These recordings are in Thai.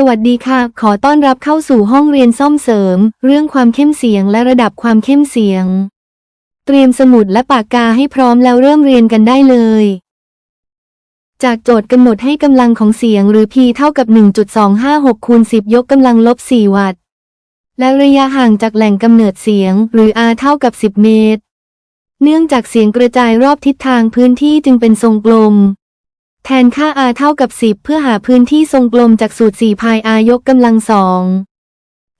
สวัสดีค่ะ ขอต้อนรับเข้าสู่ห้องเรียนซ่อมเสริม เรื่องความเข้มเสียงและระดับความเข้มเสียง เตรียมสมุดและปากกาให้พร้อมแล้วเริ่มเรียนกันได้เลย จากโจทย์กำหนดให้กำลังของเสียงหรือ P เท่ากับ 1.256คูณ10 ยกกำลังลบ 4 วัตต์ และระยะห่างจากแหล่งกำเนิดเสียง หรือ R เท่ากับ 10 เมตร เนื่องจากเสียงกระจายรอบทิศทางพื้นที่จึงเป็นทรงกลม แทนค่า r เท่ากับ 10 เพื่อหาพื้นที่ทรงกลมจากสูตร4พาย r ยกกำลังสอง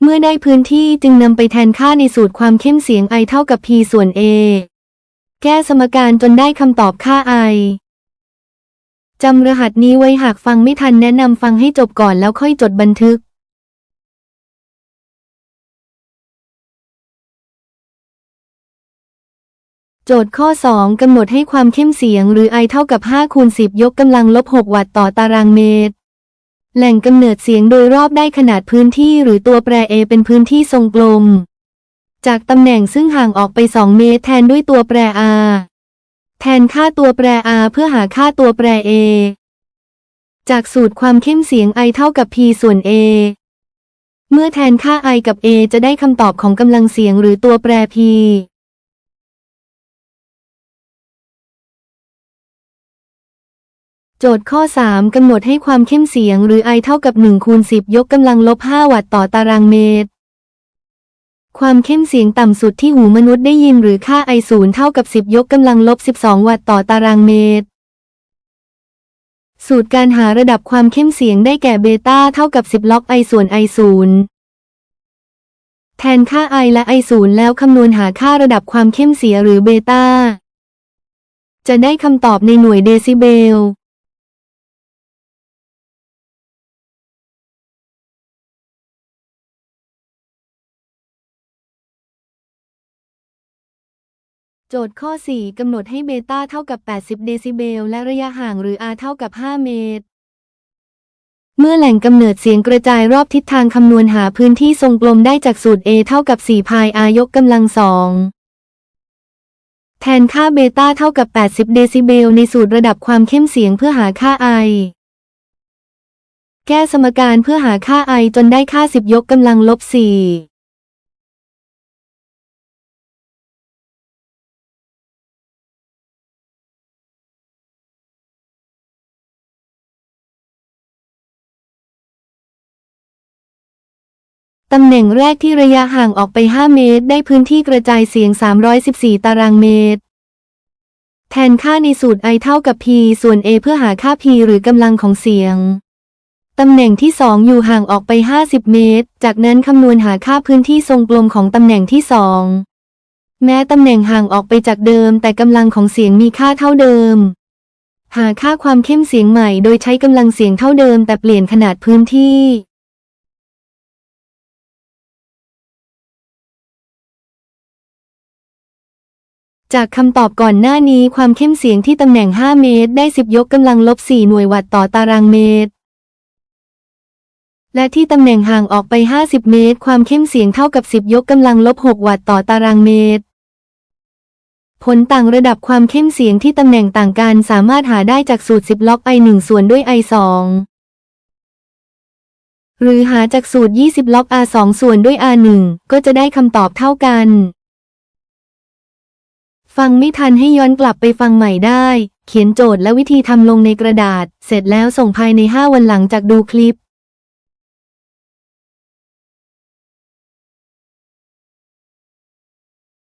เมื่อได้พื้นที่จึงนำไปแทนค่าในสูตรความเข้มเสียง i เท่ากับ p ส่วน a แก้สมการจนได้คำตอบค่า i จำรหัสนี้ไว้หากฟังไม่ทันแนะนำฟังให้จบก่อนแล้วค่อยจดบันทึก โจทย์ข้อ 2 กำหนดให้ความเข้มเสียงหรือ I เท่ากับ 5 คูณ 10 ยกกำลังลบ 6 วัตต์ต่อตารางเมตร แหล่งกำเนิดเสียงโดยรอบได้ขนาดพื้นที่หรือตัวแปร A เป็นพื้นที่ทรงกลม จากตำแหน่งซึ่งห่างออกไป 2 เมตร แทนด้วยตัวแปร R แทนค่าตัวแปร R เพื่อหาค่าตัวแปร A จากสูตรความเข้มเสียง I เท่ากับ P ส่วน A เมื่อแทนค่า I กับ A จะได้คำตอบของกำลังเสียงหรือตัวแปร P โจทย์ข้อ 3 กำหนดให้ความเข้มเสียงหรือ I เท่ากับ1คูณ10 ยกกำลังลบ 5 วัตต์ต่อตารางเมตร ความเข้มเสียงต่ำสุดที่หูมนุษย์ได้ยินหรือค่า I 0เท่ากับ 10 ยกกำลังลบ 12 วัตต์ต่อตารางเมตร สูตรการหาระดับความเข้มเสียงได้แก่เบต้าเท่ากับ 10 ล็อก I ส่วน I 0แทนค่า I และ I 0แล้วคำนวณหาค่าระดับความเข้มเสียงหรือเบต้าจะได้คำตอบในหน่วยเดซิเบล โจทย์ข้อ 4 กำหนดให้เบต้าเท่ากับ 80 เดซิเบล และระยะห่างหรือ R เท่ากับ 5 เมตร เมื่อแหล่งกำเนิดเสียงกระจายรอบทิศทางคำนวณหาพื้นที่ทรงกลมได้จากสูตร A เท่ากับ4พาย R ยกกำลังสองแทนค่าเบต้าเท่ากับ 80 เดซิเบล ในสูตรระดับความเข้มเสียงเพื่อหาค่า I แก้สมการเพื่อหาค่า I จนได้ค่า 10 ยกกำลังลบ4 ตำแหน่งแรกที่ระยะห่างออกไป 5 เมตร ได้พื้นที่กระจายเสียง 314 ตารางเมตร แทนค่าในสูตร I เท่ากับ P ส่วน A เพื่อหาค่า P หรือกำลังของเสียง ตำแหน่งที่ 2 อยู่ห่างออกไป 50 เมตร จากนั้นคำนวณหาค่าพื้นที่ทรงกลมของตำแหน่งที่ 2 แม้ตำแหน่งห่างออกไปจากเดิม แต่กำลังของเสียงมีค่าเท่าเดิม หาค่าความเข้มเสียงใหม่ โดยใช้กำลังเสียงเท่าเดิม แต่เปลี่ยนขนาดพื้นที่ จากคำตอบก่อนหน้านี้ความเข้มเสียงที่ตำแหน่ง 5 เมตร ได้ 10 ยกกำลังลบ 4 หน่วยวัตต์ต่อตารางเมตร และที่ตำแหน่งห่างออกไป 50 เมตร ความเข้มเสียงเท่ากับ 10 ยกกำลังลบ 6 วัตต์ต่อตารางเมตร ผลต่างระดับความเข้มเสียงที่ตำแหน่งต่างกันสามารถหาได้จากสูตร 10 ล็อก I 1 ส่วนด้วย I 2 หรือหาจากสูตร 20 ล็อก R 2 ส่วนด้วย R 1 ก็จะได้คำตอบเท่ากัน ฟังไม่ทันให้ย้อนกลับไปฟังใหม่ได้ เขียนโจทย์และวิธีทำลงในกระดาษ เสร็จแล้วส่งภายใน 5 วันหลังจากดูคลิป